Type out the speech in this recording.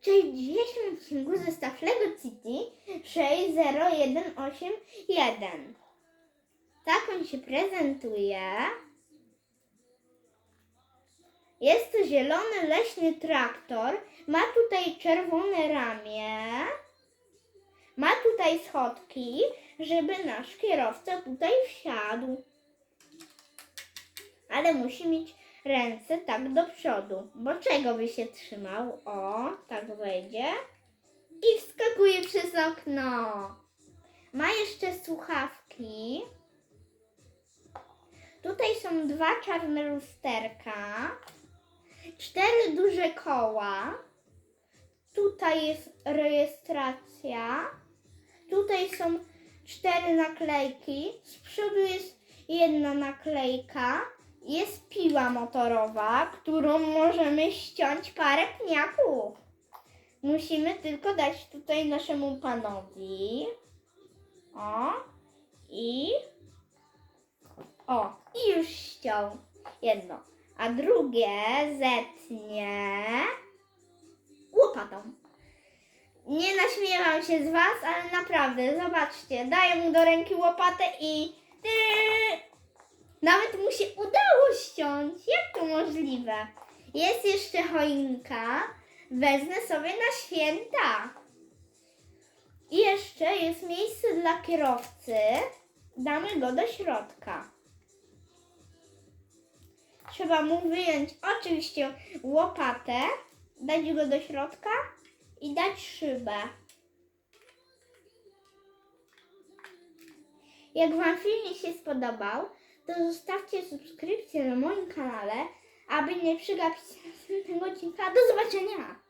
Cześć, w dzisiejszym odcinku zestaw Lego City 60181. Tak on się prezentuje. Jest to zielony leśny traktor. Ma tutaj czerwone ramię. Ma tutaj schodki, żeby nasz kierowca tutaj wsiadł. Ale musi mieć ręce tak do przodu, bo czego by się trzymał? O, tak wejdzie i wskakuje przez okno. Ma jeszcze słuchawki. Tutaj są dwa czarne lusterka, cztery duże koła. Tutaj jest rejestracja. Tutaj są cztery naklejki. Z przodu jest jedna naklejka. Jest piła motorowa, którą możemy ściąć parę pniaków. Musimy tylko dać tutaj naszemu panowi. O. I. O. I już ściął jedno. A drugie zetnie łopatą. Nie naśmiewam się z Was, ale naprawdę, zobaczcie, daję mu do ręki łopatę i nawet mu się udało ściąć. Jak to możliwe? Jest jeszcze choinka, wezmę sobie na święta. I jeszcze jest miejsce dla kierowcy, damy go do środka. Trzeba mu wyjąć oczywiście łopatę, dać go do środka i dać szybę. Jak Wam filmik się spodobał, to zostawcie subskrypcję na moim kanale, aby nie przegapić następnego odcinka. Do zobaczenia!